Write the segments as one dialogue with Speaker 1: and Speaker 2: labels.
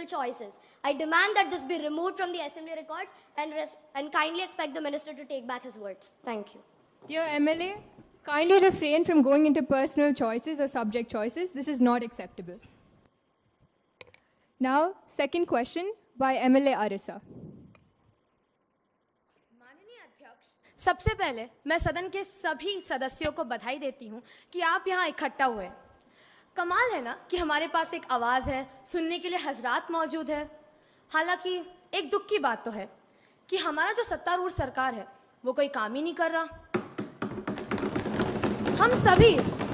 Speaker 1: personal choices. I demand that this be removed from the assembly records and, res- and kindly expect the minister to take back his words. Thank you.
Speaker 2: Dear MLA, kindly refrain from going into personal choices or subject choices. This is not acceptable. Now, second question by MLA Arisa.
Speaker 3: माननीय अध्यक्ष सबसे पहले मैं सदन के सभी सदस्यों को बधाई देती हूं कि आप यहां इकट्ठा हुए कमाल है ना कि हमारे पास एक आवाज़ है, सुनने के लिए हजरात मौजूद है। हालाँकि एक दुख की बात तो है कि हमारा जो सत्तारूढ़ सरकार है, वो कोई काम ही नहीं कर रहा। हम सभी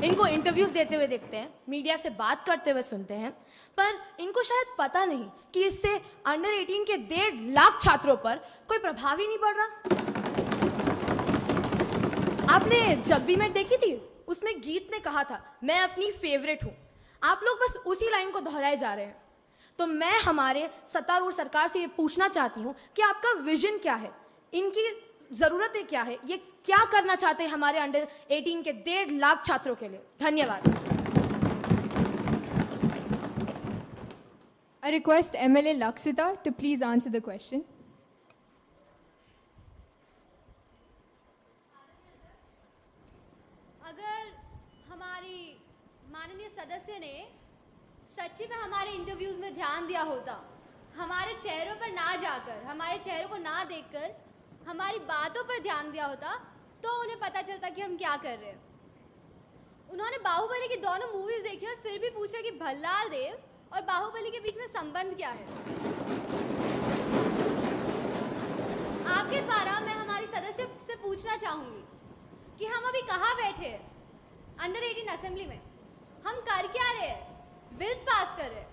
Speaker 3: इनको इंटरव्यूज़ देते हुए देखते हैं मीडिया से बात करते हुए सुनते हैं, पर इनको शायद पता नहीं कि इससे अंडर 18 के डेढ़ लाख छात्रों पर कोई प्रभाव ही नहीं पड़ रहा। आपने जब भी मैं देखी थी उसमें गीत ने कहा था, मैं अपनी फेवरेट हूँ। आप लोग बस उसी लाइन को दोहराए जा रहे हैं। तो मैं हमारे सत्तारूढ़ सरकार से ये पूछना चाहती हूँ कि आपका विजन क्या है? इनकी ज़रूरतें क्या है? ये क्या करना चाहते हैं हमारे अंडर 18 के डेढ़ लाख छात्रों के लिए? धन्यवाद।
Speaker 2: I request MLA Laksita to please answer the question.
Speaker 4: अगर हमारी माननीय सदस्य ने सच्ची में हमारे इंटरव्यूज़ में ध्यान दिया होता। हमारे चेहरों पर ना जाकर, हमारे चेहरों को ना देखकर, हमारी बातों पर ध्यान दिया होता तो उन्हें पता चलता कि हम क्या कर रहे हैं। उन्होंने बाहुबली की दोनों मूवीज़ देखी और फिर भी पूछा कि भल्लाल देव और बाहुबली के बीच में संबंध क्या है? आपके द्वारा मैं हमारी सदस्य से पूछना चाहूँगी कि हम अभी कहाँ बैठे हैं? अंडर 18 असेंबली में। हम कर क्या रहे हैं? बिल्स पास कर रहे हैं।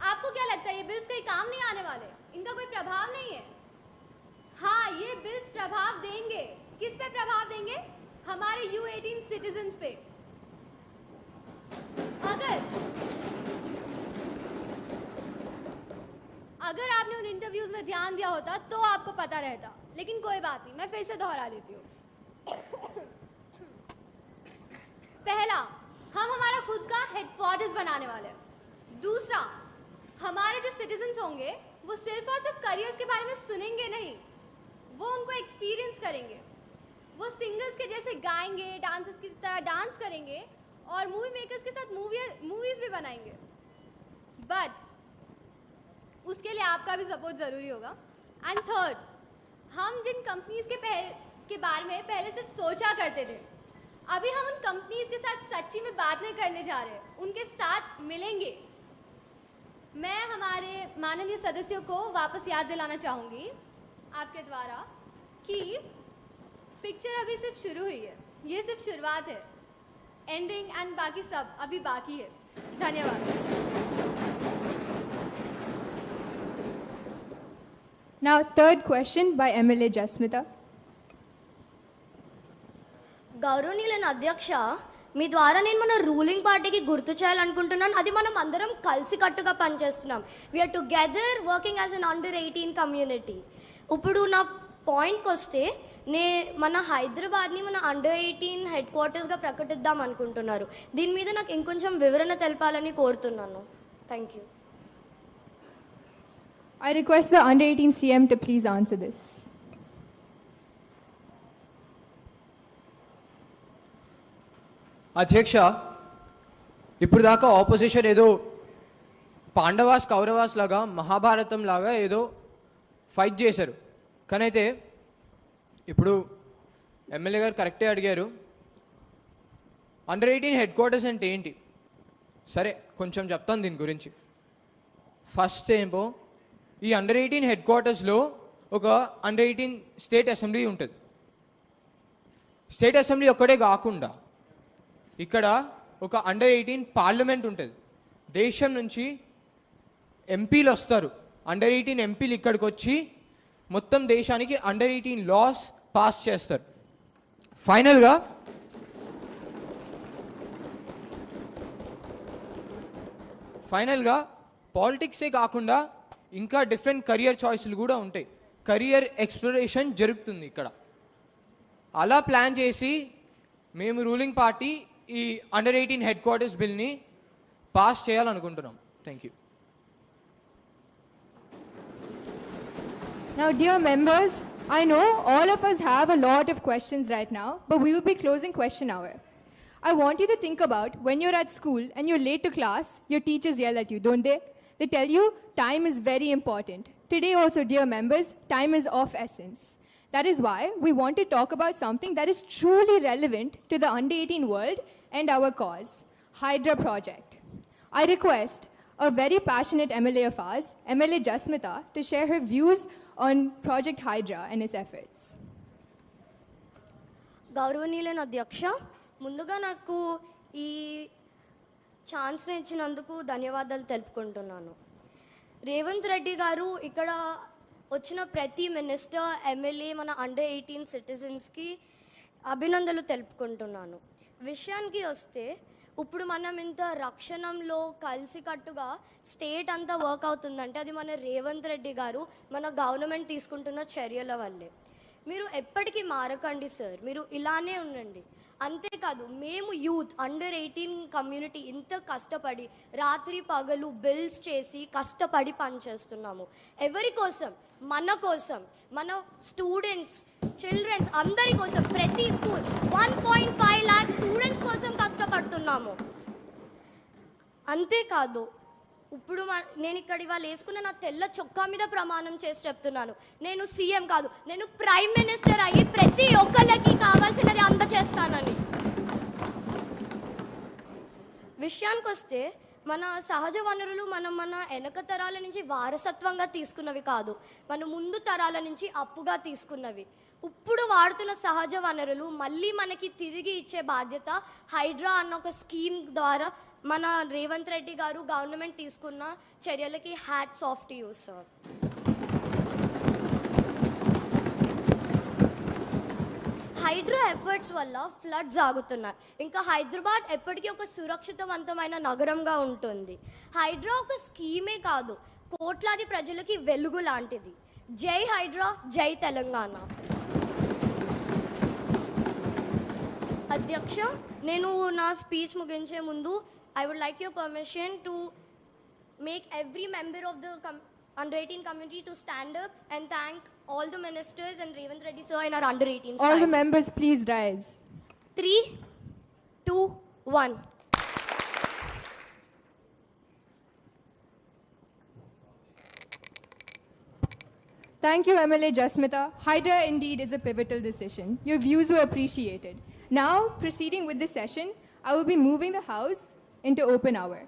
Speaker 4: आपको क्या लगता है, ये बिल्स कहीं काम नहीं आने वाले? इनका कोई प्रभाव नहीं है? हाँ ये बिल्स प्रभाव देंगे। किस पे प्रभाव देंगे? हमारे यू एटीन सिटीजन पे। अगर अगर आपने उन इंटरव्यूज़ में ध्यान दिया होता तो आपको पता रहता। लेकिन कोई बात नहीं, मैं फिर से दोहरा लेती हूँ। पहला, हम हमारा खुद का हेडक्वार्टर्स बनाने वाले दूसरा, हमारे जो सिटीजन्स होंगे, वो सिर्फ़ और सिर्फ़ करियर्स के बारे में सुनेंगे नहीं, वो उनको एक्सपीरियंस करेंगे। वो सिंगर्स के जैसे गाएँगे डांसर्स की तरह डांस करेंगे और मूवी मेकर्स के साथ मूवी मूवीज़ भी बनाएँगे। बट उसके लिए आपका भी सपोर्ट ज़रूरी होगा। एंड थर्ड हम जिन कंपनीज़ के पहले के बारे में पहले सिर्फ़ सोचा करते थे अभी हम उन कंपनीज़ के साथ सच्ची में बात नहीं करने जा रहे उनके साथ मिलेंगे। मैं हमारे माननीय सदस्यों को वापस याद दिलाना चाहूँगी आपके द्वारा कि पिक्चर अभी सिर्फ़ शुरू हुई है। ये सिर्फ़ शुरुआत है। एंडिंग एंड बाकी सब अभी बाकी है। धन्यवाद।
Speaker 2: Now, third question by MLA Jasmita.
Speaker 1: గౌరవనీయులైన అధ్యక్ష మీ ద్వారా నేను మన రూలింగ్ పార్టీకి గుర్తు చేయాలనుకుంటున్నాను. అది మనం అందరం కలిసికట్టుగా పనిచేస్తున్నాం. We are together working as an under eighteen community ఇప్పుడు నా పాయింట్కి వస్తే నే మన హైదరాబాద్ని మన అండర్ ఎయిటీన్ హెడ్ క్వార్టర్స్గా ప్రకటిద్దాం అనుకుంటున్నారు. దీని మీద నాకు ఇంకొంచెం వివరణ తెలపాలని కోరుతున్నాను. Thank you
Speaker 2: I request the under eighteen CM to please answer this
Speaker 5: అధ్యక్ష ఇప్పుడు దాకా ఆపోజిషన్ ఏదో పాండవాస్ కౌరవాస్ లాగా మహాభారతం లాగా ఏదో ఫైట్ చేశారు. కానీ అయితే ఇప్పుడు ఎమ్మెల్యే గారు కరెక్టే అడిగారు. అండర్ ఎయిటీన్ హెడ్ క్వార్టర్స్ అంటే ఏంటి? సరే కొంచెం చెప్తాను దీని గురించి. ఫస్ట్ ఏమో ఈ అండర్ ఎయిటీన్ హెడ్ క్వార్టర్స్లో ఒక అండర్ ఎయిటీన్ స్టేట్ అసెంబ్లీ ఉంటుంది. స్టేట్ అసెంబ్లీ ఒక్కటే కాకుండా ఇక్కడ ఒక అండర్ ఎయిటీన్ పార్లమెంట్ ఉంటుంది. దేశం నుంచి ఎంపీలు వస్తారు. అండర్ ఎయిటీన్ ఎంపీలు ఇక్కడికి వచ్చి మొత్తం దేశానికి అండర్ ఎయిటీన్ లాస్ పాస్ చేస్తారు. ఫైనల్గా ఫైనల్గా పాలిటిక్సే కాకుండా ఇంకా డిఫరెంట్ కెరియర్ చాయిస్లు కూడా ఉంటాయి. కెరియర్ ఎక్స్ప్లోరేషన్ జరుగుతుంది ఇక్కడ. అలా ప్లాన్ చేసి మేము రూలింగ్ పార్టీ ఈ అండర్ ఎయిటీన్ హెడ్ క్వార్టర్స్ బిల్ని పాస్ చేయాలనుకుంటున్నాం thank you
Speaker 2: Now, dear members, I know all of us have a lot of questions right now, but we will be closing question hour. I want you to think about when you're at school and you're late to class, your teachers yell at you, don't they? They tell you time is very important. Today, also, dear members, time is of essence. That is why we want to talk about something that is truly relevant to the under 18 world and our cause Hydra Project. I request a very passionate MLA of ours, MLA Jasmita, to share her views on Project Hydra and its efforts.
Speaker 1: గౌరవనీయులైన అధ్యక్ష ముందుగా నాకు ఈ ఛాన్స్ని ఇచ్చినందుకు ధన్యవాదాలు తెలుపుకుంటున్నాను రేవంత్ రెడ్డి గారు ఇక్కడ వచ్చిన ప్రతి మినిస్టర్ ఎమ్మెల్యే మన అండర్ ఎయిటీన్ సిటిజన్స్కి అభినందనలు తెలుపుకుంటున్నాను. విషయానికి వస్తే ఇప్పుడు మనం ఇంత రక్షణంలో కలిసికట్టుగా స్టేట్ అంతా వర్క్ అవుతుందంటే అది మన రేవంత్ రెడ్డి గారు మన గవర్నమెంట్ తీసుకుంటున్న చర్యల వల్లే. మీరు ఎప్పటికీ మారకండి సార్ మీరు ఇలానే ఉండండి. అంతేకాదు మేము యూత్ అండర్ ఎయిటీన్ కమ్యూనిటీ ఇంత కష్టపడి రాత్రి పగలు బిల్స్ చేసి కష్టపడి పనిచేస్తున్నాము ఎవరి కోసం? మన కోసం. మన స్టూడెంట్స్ చిల్డ్రన్స్ అందరి కోసం. ప్రతి school one point five lakhs students కోసం కష్టపడుతున్నాము. అంతేకాదు ఇప్పుడు మ- నేను ఇక్కడ ఇవాళ వేసుకున్న నా తెల్ల చొక్కా మీద ప్రమాణం చేసి చెప్తున్నాను. నేను సీఎం కాదు నేను ప్రైమ్ మినిస్టర్ అయ్యి ప్రతి ఒక్కళ్ళకి కావాల్సినది అందచేస్తానని. విషయానికి వస్తే మన సహజ వనరులు మనం మన వెనక తరాల నుంచి వారసత్వంగా తీసుకున్నవి కాదు మన ముందు తరాల నుంచి అప్పుగా తీసుకున్నవి. ఇప్పుడు వాడుతున్న సహజ వనరులు మళ్ళీ మనకి తిరిగి ఇచ్చే బాధ్యత హైడ్రా అన్న ఒక స్కీమ్ ద్వారా మన రేవంత్ రెడ్డి గారు గవర్నమెంట్ తీసుకున్న చర్యలకి హ్యాట్ సాఫ్ట్ యూస్ సార్. హైడ్రా ఎఫర్ట్స్ వల్ల ఫ్లడ్స్ ఆగుతున్నాయి. ఇంకా హైదరాబాద్ ఎప్పటికీ ఒక సురక్షితవంతమైన నగరంగా ఉంటుంది. హైడ్రా ఒక స్కీమే కాదు కోట్లాది ప్రజలకి వెలుగు లాంటిది. జై హైడ్రా జై తెలంగాణ అధ్యక్ష నేను నా స్పీచ్ ముగించే ముందు I would like your permission to make every member of the com- under 18 community to stand up and thank all the ministers and Revant Reddy sir in our under 18
Speaker 2: All the
Speaker 1: side.
Speaker 2: members, please rise.
Speaker 1: Three,
Speaker 2: Thank you, MLA Jasmita. Hydra indeed is a pivotal decision. Your views were appreciated. Now, proceeding with the session, I will be moving the House into open hour.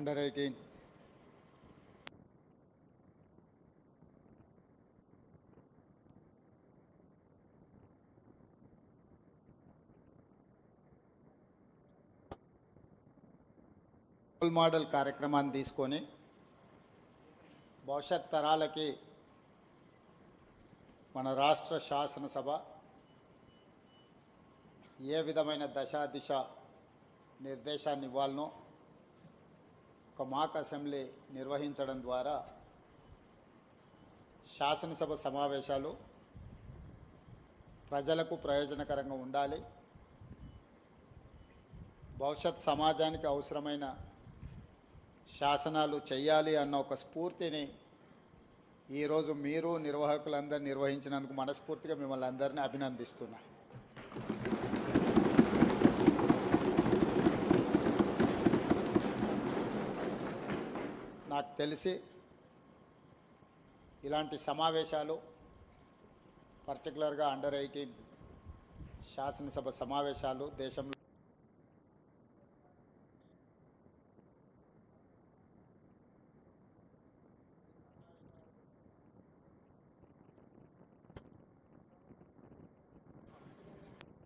Speaker 6: Under eighteen role model కార్యక్రమాన్ని తీసుకొని భవిష్యత్ తరాలకి మన రాష్ట్ర శాసనసభ ఏ విధమైన దశ దిశ నిర్దేశాన్ని ఇవ్వాలనో ఒక మాక్ అసెంబ్లీ నిర్వహించడం ద్వారా శాసనసభ సమావేశాలు ప్రజలకు ప్రయోజనకరంగా ఉండాలి. భవిష్యత్ సమాజానికి అవసరమైన శాసనాలు చేయాలి అన్న ఒక స్ఫూర్తిని ఈరోజు మీరు నిర్వాహకులందరూ నిర్వహించినందుకు మనస్ఫూర్తిగా మిమ్మల్ని అందరినీ అభినందిస్తున్నా. నాకు తెలిసి ఇలాంటి సమావేశాలు పర్టికులర్గా అండర్ ఎయిటీన్ శాసనసభ సమావేశాలు దేశంలో